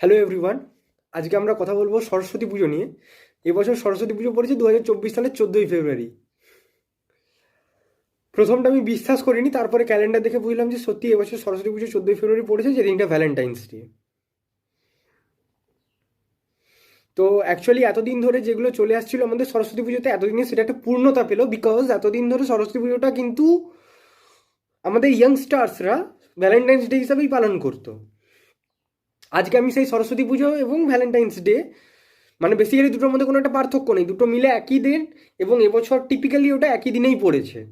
Hello everyone আজকে আমরা কথা বলব সরস্বতী পুজো নিয়ে। এবছর সরস্বতী পুজো পড়েছে দু হাজার চব্বিশ সালের চোদ্দোই ফেব্রুয়ারি। প্রথমটা আমি বিশ্বাস করিনি, তারপরে ক্যালেন্ডার দেখে বুঝলাম যে সত্যি এবছর সরস্বতী পুজো চোদ্দোই ফেব্রুয়ারি পড়েছে, যে দিনটা ভ্যালেন্টাইন্স ডে তো অ্যাকচুয়ালি এতদিন ধরে যেগুলো চলে আসছিল আমাদের সরস্বতী পুজোতে, এতদিনে সেটা একটা পূর্ণতা পেল বিকজ এতদিন ধরে সরস্বতী পুজোটা কিন্তু আমাদের ইয়াংস্টার্সরা ভ্যালেন্টাইন্স ডে হিসাবেই পালন করতো। আজকে আমি সেই সরস্বতী পুজো এবং ভ্যালেন্টাইন্স ডে মানে বেসিক্যালি দুটোর মধ্যে কোনো একটা পার্থক্য নেই। দুটো মিলে একই দিন এবং এবছর টিপিক্যালি ওটা একই দিনেই পড়েছে।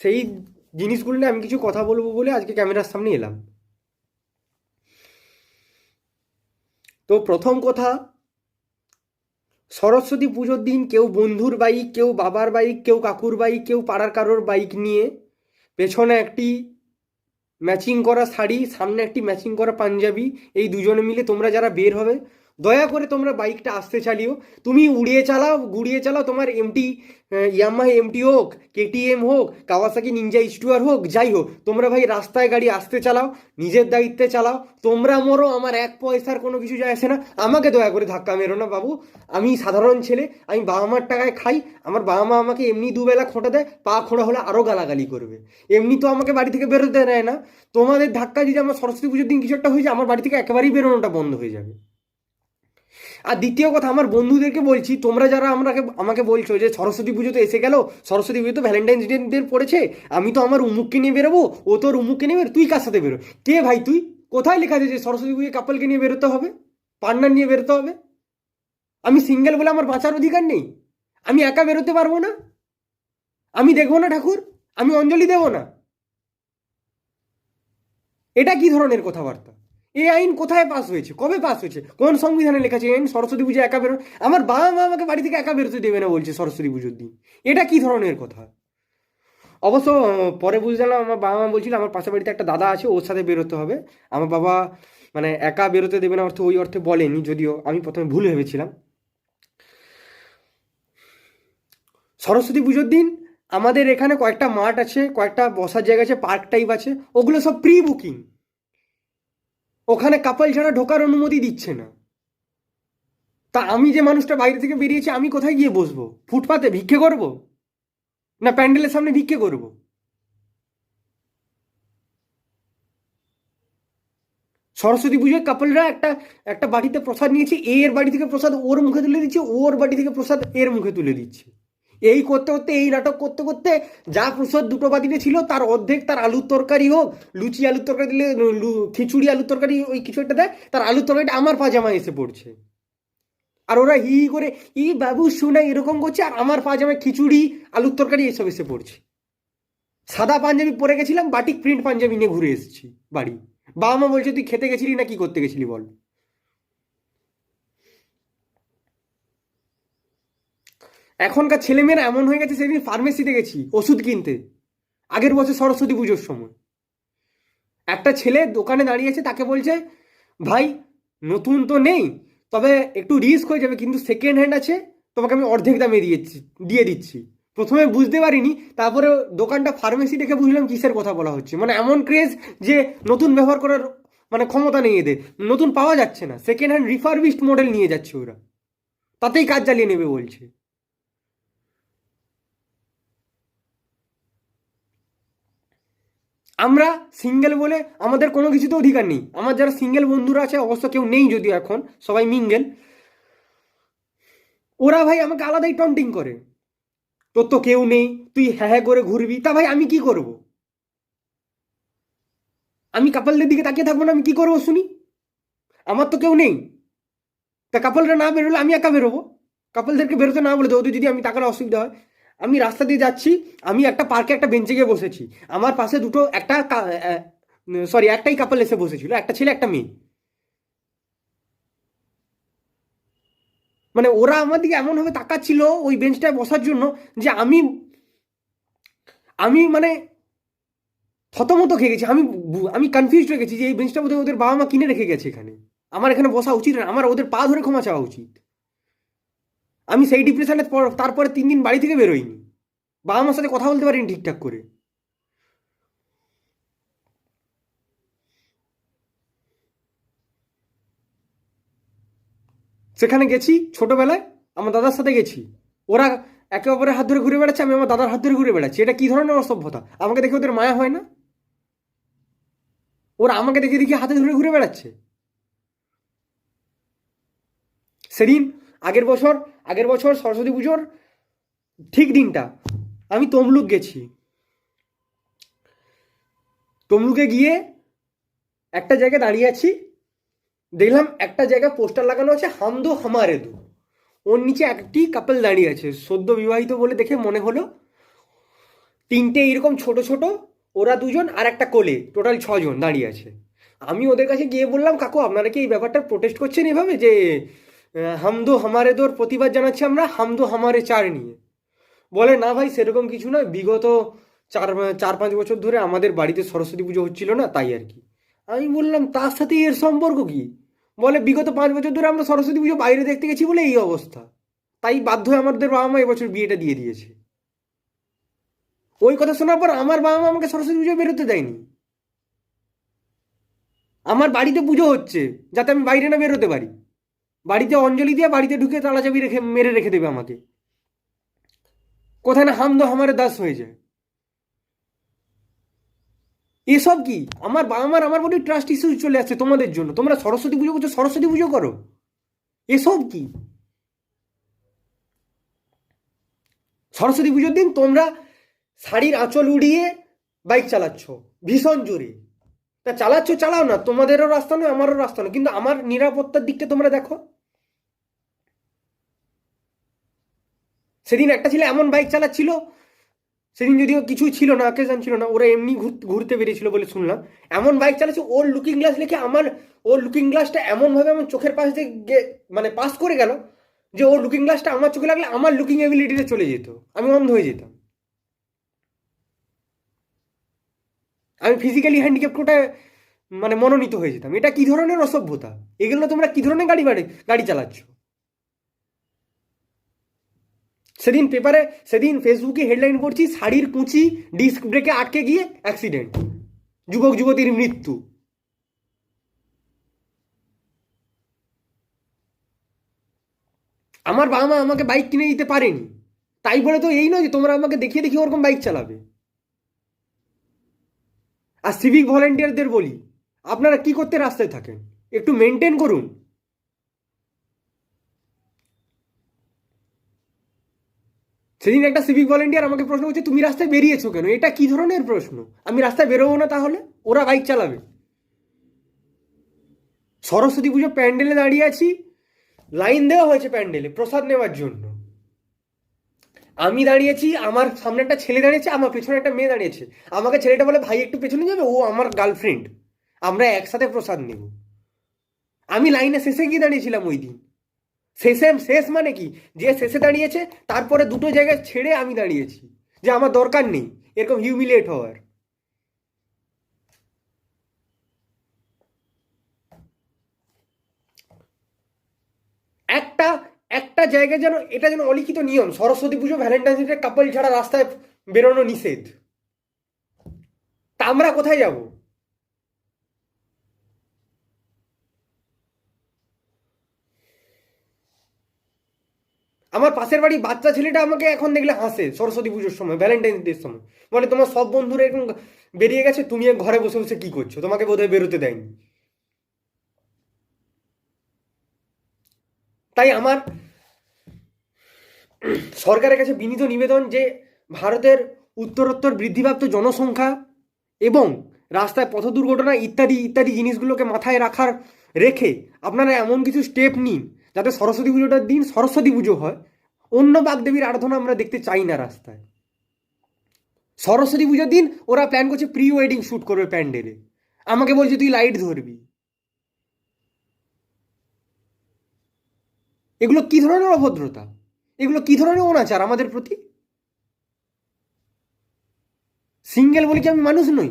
সেই জিনিসগুলো নিয়ে আমি কিছু কথা বলব বলে আজকে ক্যামেরার সামনে এলাম। তো প্রথম কথা, সরস্বতী পুজোর দিন কেউ বন্ধুর বাইক কেউ বাবার বাইক কেউ কাকুর বাইক কেউ পাড়ার কারোর বাইক নিয়ে পেছনে একটি ম্যাচিং করা শাড়ি, সামনে একটি ম্যাচিং করা পাঞ্জাবি, এই দুজনে মিলে তোমরা যারা বের হবে দয়া করে তোমরা বাইকটা আসতে চালিও। তুমি উড়িয়ে চালাও গুড়িয়ে চালাও, তোমার এমটি ইয়ামা এমটি হোক কেটিএম হোক কাওয়াসাকি নিনজা স্টুয়ার হোক, যাই হোক, তোমরা ভাই রাস্তায় গাড়ি আসতে চালাও, নিজের দায়িত্বে চালাও, তোমরা মরো, আমার এক পয়সার কোনো কিছু যায় আসে না। আমাকে দয়া করে ধাক্কা মেরো না বাবু। আমি সাধারণ ছেলে, আমি বাবা মার টাকায় খাই, আমার বাবা মা আমাকে এমনি দুবেলা খোঁটা দেয়, পা খোঁড়া হলে আরও গালাগালি করবে। এমনি তো আমাকে বাড়ি থেকে বেরোতে দেয় না। তোমাদের ধাক্কা যদি আমার সরস্বতী পুজোর দিন কিছু একটা হয়ে যায়, আমার বাড়ি থেকে একেবারেই বেরোনোটা বন্ধ হয়ে যাবে। আর দ্বিতীয় কথা, আমার বন্ধুদেরকে বলছি, তোমরা যারা আমাকে আমাকে বলছো যে সরস্বতী পুজো তো এসে গেল, সরস্বতী পুজো তো ভ্যালেন্টাইন্স ডে পড়েছে, আমি তো আমার উমুককে নিয়ে বেরোবো, ও তোর উমুককে নিয়ে বেরো, তুই কার সাথে বেরো? কে ভাই তুই? কোথায় লেখা আছে যে সরস্বতী পুজো কাপলকে নিয়ে বেরোতে হবে? পার্টনার নিয়ে বেরোতে হবে? আমি সিঙ্গেল বলে আমার বাঁচার অধিকার নেই? আমি একা বেরোতে পারব না? আমি দেখব না ঠাকুর? আমি অঞ্জলি দেবো না? এটা কি ধরনের কথাবার্তা? এই আইন কোথায় পাস হয়েছে? কবে পাস হয়েছে? কোন সংবিধানে লেখা আছে আইন সরস্বতী পুজো একা বেরো আমার বাবা মা আমাকে বাড়ি থেকে একা বেরোতে দেবে না বলছে সরস্বতী পুজোর দিন। এটা কি ধরনের কথা? অবশ্য পরে বুঝলাম আমার বাবা মা বলছিল, আমার পাশের বাড়িতে একটা দাদা আছে, ওর সাথে বেরোতে হবে। আমার বাবা মানে একা বেরোতে দেবে না অর্থে, ওই অর্থে বলেনি, যদিও আমি প্রথমে ভুল ভেবেছিলাম। সরস্বতী পুজোর দিন আমাদের এখানে কয়েকটা মাঠ আছে, কয়েকটা বসার জায়গা আছে, পার্ক টাইপ আছে, ওগুলো সব প্রি বুকিং ওখানে কাপল ছাড়া ঢোকার অনুমতি দিচ্ছে না। তা আমি যে মানুষটা বাইরে থেকে বেরিয়েছি, আমি কোথায় গিয়ে বসবো? ফুটপাতে ভিক্ষে করব? না প্যান্ডেলের সামনে ভিক্ষে করব? সরস্বতী পুজোয় কাপলরা একটা একটা বাড়িতে প্রসাদ নিয়েছে এর বাড়ি থেকে প্রসাদ ওর মুখে তুলে দিচ্ছে, ওর বাড়ি থেকে প্রসাদ এর মুখে তুলে দিচ্ছে। এই করতে করতে, এই নাটক করতে করতে যা প্রসাদ দুটো বাটিতে ছিল, তার অর্ধেক তার আলুর তরকারি হোক, লুচি আলুর তরকারি দিলে খিচুড়ি আলুর তরকারি ওই কিছু একটা দেয়, তার আলুর তরকারিটা আমার পাজামায় এসে পড়ছে। আর ওরা হি হি করে, ই বাবু, শোনা, এরকম করছে, আর আমার পাজামায় খিচুড়ি, আলুর তরকারি এসব এসে পড়ছে। সাদা পাঞ্জাবি পরে গেছিলাম, বাটিক প্রিন্ট পাঞ্জাবি নিয়ে ঘুরে এসেছি বাড়ি। বাবা মা বলছে, তুই খেতে গেছিলি না কি করতে গেছিলি বল? এখনকার ছেলেমেয়েরা এমন হয়ে গেছে সেদিন ফার্মেসিতে গেছি, ওষুধ কিনতে। আগের বছর সরস্বতী পুজোর সময়। একটা ছেলে দোকানে দাঁড়িয়েছে তাকে বলছে, ভাই, নতুন তো নেই, তবে একটু রিস্ক হয়ে যাবে, কিন্তু সেকেন্ড হ্যান্ড আছে, তোমাকে আমি অর্ধেক দামে দিয়েছি দিয়ে দিচ্ছি। প্রথমে বুঝতে পারিনি, তারপরে দোকানটা ফার্মেসি দেখে বুঝলাম কিসের কথা বলা হচ্ছে। মানে এমন ক্রেজ যে নতুন ব্যবহার করার মানে ক্ষমতা নেই এদের। নতুন পাওয়া যাচ্ছে না সেকেন্ড হ্যান্ড রিফারবিশড মডেল নিয়ে যাচ্ছে ওরা। তাতেই কাজ চালিয়ে নেবে বলছে। আমরা সিঙ্গেল বলে আমাদের কোনো কিছুতে অধিকার নেই। আমার যারা সিঙ্গেল বন্ধুরা আছে, অবশ্য কেউ নেই যদিও এখন, সবাই মিঙ্গেল ওরা ভাই আমাকে আলাদাই টন্টিং করে। তোর তো কেউ নেই, তুই হ্যাঁ হ্যাঁ করে ঘুরবি, তা ভাই আমি কি করব? আমি কাপালদের দিকে তাকিয়ে থাকব না, আমি কি করব শুনি? আমার তো কেউ নেই। তা কাপালরা না বেরোলে আমি একা বেরোবো? কাপালদেরকে বেরোতে না বলে দেবো যদি আমি টাকার অসুবিধা হয় আমি রাস্তা দিয়ে যাচ্ছি, আমি একটা পার্কে একটা বেঞ্চে গিয়ে বসেছি। আমার পাশে দুটো, একটা সরি একটাই কাপল এসে বসেছিল, একটা ছেলে, একটা মেয়ে। মানে ওরা আমার দিকে এমনভাবে তাকাচ্ছিল ওই বেঞ্চটায় বসার জন্য যে আমি আমি মানে থতমত খেয়ে গেছি। আমি আমি কনফিউজ হয়ে গেছি যে এই বেঞ্চটা বোধহয় ওদের বাবা মা কিনে রেখে গেছে এখানে। আমার এখানে বসা উচিত না, আমার ওদের পা ধরে ক্ষমা চাওয়া উচিত। আমি সেই ডিপ্রেশনে তারপরে তিন দিন বাড়ি থেকে বেরোইনি। বাবা মার সাথে কথা বলতে পারিনি ঠিকঠাক করে। সেখানে গেছি, ছোটবেলায় আমার দাদার সাথে গেছি। ওরা একে অপরের হাত ধরে ঘুরে বেড়াচ্ছে, আমি আমার দাদার হাত ধরে ঘুরে বেড়াচ্ছি। এটা কি ধরনের অসভ্যতা? আমাকে দেখে ওদের মায়া হয় না? ওরা আমাকে দেখে দেখে হাতে ধরে ঘুরে বেড়াচ্ছে। সেদিন আগের বছর আগের বছর সরস্বতী পুজোর ঠিক দিনটা, আমি তমলুক গেছি। তমলুকে গিয়ে একটা জায়গায় দাঁড়িয়ে আছি, দেখলাম একটা জায়গায় পোস্টার লাগানো আছে, হামদো হামারে দো ওর নিচে একটি কাপল দাঁড়িয়ে আছে, সদ্য বিবাহিত বলে দেখে মনে হলো। তিনটে এরকম ছোট ছোট, ওরা দুজন আর একটা কোলে, টোটাল ছজন দাঁড়িয়ে আছে। আমি ওদের কাছে গিয়ে বললাম, কাকু, আপনারা কি এই ব্যাপারটা প্রোটেস্ট করছেন এভাবে যে হামদো হামারে দোর প্রতিবাদ জানাচ্ছি আমরা হামদো হামারে চার নিয়ে। বলে, না ভাই, সেরকম কিছু না বিগত চার চার, পাঁচ বছর ধরে আমাদের বাড়িতে সরস্বতী পুজো হচ্ছিল না, তাই আর কি। আমি বললাম, তার সাথে এর সম্পর্ক কি? বলে, বিগত পাঁচ বছর ধরে আমরা সরস্বতী পুজো বাইরে দেখতে গেছি বলে এই অবস্থা। তাই বাধ্য হয়ে আমাদের বাবা মা এবছর বিয়েটা দিয়ে দিয়েছে। ওই কথা শোনার পর আমার বাবা মা আমাকে সরস্বতী পুজো বেরোতে দেয়নি। আমার বাড়িতে পুজো হচ্ছে, যাতে আমি বাইরে না বেরোতে পারি। বাড়িতে অঞ্জলি দিয়ে বাড়িতে ঢুকে তালা চাবি রেখে মেরে রেখে দেবে আমাকে। কোথায় না হামদো আমারে দাস হয়ে যায়। এসব কি? আমার বাবা মার আমার প্রতি ট্রাস্ট ইস্যু চলে আসছে তোমাদের জন্য। তোমরা সরস্বতী পুজো করছ, সরস্বতী পুজো করো। এসব কি? সরস্বতী পুজোর দিন তোমরা শাড়ির আঁচল উড়িয়ে বাইক চালাচ্ছ, ভীষণ জোরে। তা চালাচ্ছ, চালাও না। তোমাদেরও রাস্তা নয়, আমারও রাস্তা নয়। কিন্তু আমার নিরাপত্তার দিকটা তোমরা দেখো। সেদিন একটা ছেলে এমন বাইক চালাচ্ছিল, সেদিন যদিও কিছু ছিল না অকেশন ছিল না, ওরা এমনি ঘুর- ঘুরতে বেরিয়েছিল বলে শুনলাম। এমন বাইক চালাচ্ছে, ওর লুকিং গ্লাস লেখে আমার, ওর লুকিং গ্লাসটা এমনভাবে আমার চোখের পাশ দিয়ে মানে পাস করে গেল, যে ওর লুকিং গ্লাসটা আমার চোখে লাগলে আমার লুকিং এবিলিটিতে চলে যেত। আমি অন্ধ হয়ে যেতাম। আমি ফিজিক্যালি হ্যান্ডিক্যাপ কোটা মানে মনোনীত হয়ে যেতাম। এটা কি ধরনের অসভ্যতা? এগুলো তোমরা কি ধরনের গাড়ি বাড়ি, গাড়ি চালাচ্ছ? সেদিন পেপারে সেদিন ফেসবুকে হেডলাইন পড়ছি, শাড়ির কুচি ডিস্ক ব্রেকে আটকে গিয়ে অ্যাক্সিডেন্ট যুবক, যুবতীর মৃত্যু। আমার বাবা মা আমাকে বাইক কিনে দিতে পারেনি। তাই বলে তো এই নয় যে তোমরা আমাকে দেখিয়ে দেখিয়ে ওরকম বাইক চালাবে। আর সিভিক ভলেন্টিয়ারদের বলি, আপনারা কি করতে রাস্তায় থাকেন? একটু মেনটেন করুন। সেদিন একটা সিভিক ভলেন্টিয়ার আমাকে প্রশ্ন করছে, তুমি রাস্তায় বেরিয়েছো কেন? এটা কি ধরনের প্রশ্ন? আমি রাস্তায় বেরোবো না তাহলে? ওরা বাইক চালাবে। সরস্বতী পুজো প্যান্ডেলে দাঁড়িয়ে আছি। লাইন দেওয়া হয়েছে প্যান্ডেলে প্রসাদ নেওয়ার জন্য। আমি দাঁড়িয়েছি, আমার সামনে একটা ছেলে দাঁড়িয়েছে, আমার পেছনে একটা মেয়ে দাঁড়িয়েছে। আমাকে ছেলেটা বলে, ভাই, একটু পেছনে যাবে? ও আমার গার্লফ্রেন্ড আমরা একসাথে প্রসাদ নেব। আমি লাইনে শেষে গিয়ে দাঁড়িয়েছিলাম ওই দিন। শেষে, শেষ মানে কি? যে শেষে দাঁড়িয়েছে, তারপরে দুটো জায়গায় ছেড়ে আমি দাঁড়িয়েছি। যে আমার দরকার নেই, এরকম হিউমিলেট হওয়ার। একটা একটা জায়গায় যেন, এটা যেন অলিখিত নিয়ম, সরস্বতী পুজো ভ্যালেন্টাইন্স ডে কাপল ছাড়া রাস্তায় বেরোনো নিষেধ। তা আমরা কোথায় যাব? আমার পাশের বাড়ি বাচ্চা ছেলেটা আমাকে এখন দেখলে হাসে সরস্বতী পুজোর সময় ভ্যালেন্টাইন্স ডের সময়। বলে, তোমার সব বন্ধুরা এরকম বেরিয়ে গেছে, তুমি ঘরে বসে বসে কি করছ? তোমাকে বোধহয় বেরোতে দেয়নি। তাই আমার সরকারের কাছে বিনীত নিবেদন যে ভারতের উত্তরোত্তর বৃদ্ধিপ্রাপ্ত জনসংখ্যা এবং রাস্তায় পথ দুর্ঘটনা ইত্যাদি ইত্যাদি জিনিসগুলোকে মাথায় রাখার রেখে আপনারা এমন কিছু স্টেপ নিন যাতে সরস্বতী পুজোটার দিন সরস্বতী পুজো হয়। অন্য বাগদেবীর আরাধনা আমরা দেখতে চাই না রাস্তায়। সরস্বতী পুজোর দিন ওরা প্ল্যান করছে প্রি ওয়েডিং শ্যুট করবে প্যান্ডেলে। আমাকে বলছে, তুই লাইট ধরবি। এগুলো কি ধরনের অভদ্রতা? এগুলো কি ধরনের অনাচার আমাদের প্রতি? সিঙ্গেল বলি কি আমি মানুষ নই?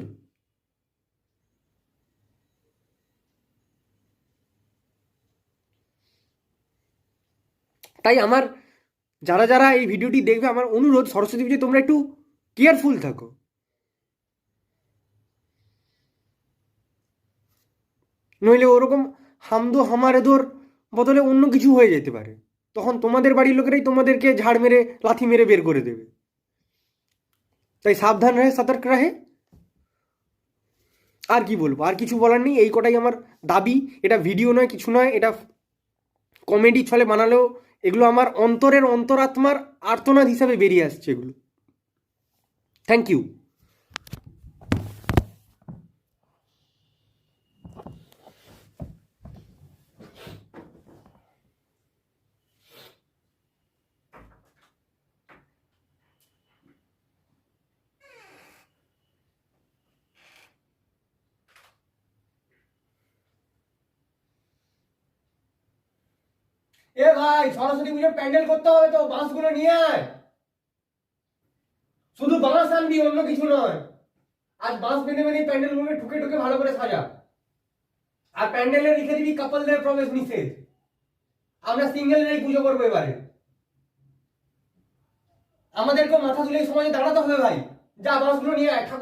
তাই আমার, যারা যারা এই ভিডিওটি দেখবে, আমার অনুরোধ সরস্বতী পুজোয় তোমরা একটু কেয়ারফুল থাকো। নইলে ওরকম হামদো হামারেদোর বদলে অন্য কিছু হয়ে যেতে পারে। তখন তোমাদের বাড়ির লোকেরাই তোমাদেরকে ঝাড় মেরে, লাথি মেরে বের করে দেবে। তাই সাবধান রহে সতর্ক রহে আর কি বলব? আর কিছু বলার নেই। এই কটাই আমার দাবি। এটা ভিডিও নয়, কিছু নয়। এটা কমেডি ছলে বানালেও এগুলো আমার অন্তরের অন্তরাত্মার আর্তনাদ হিসাবে বেরিয়ে আসছে এগুলো। থ্যাংক ইউ এ ভাই, সরস্বতী পুজোর প্যান্ডেল করতে হবে তো বাঁশগুলো নিয়ে আয়। শুধু বাঁশ আনবি, অন্য কিছু নয়। আজ বাঁশ বেঁধে বেঁধে প্যান্ডেলগুলো ঠুকে ঠুকে ভালো করে সাজা। আর প্যান্ডেলে লিখে দিবি কাপলদের প্রবেশ নিষেধ। আমরা সিঙ্গেল সিঙ্গেলরাই পুজো করব এবারে। আমাদেরকে মাথা তুলে সমাজে দাঁড়াতে হবে ভাই। যা বাঁশগুলো নিয়ে আয়, ঠাকুর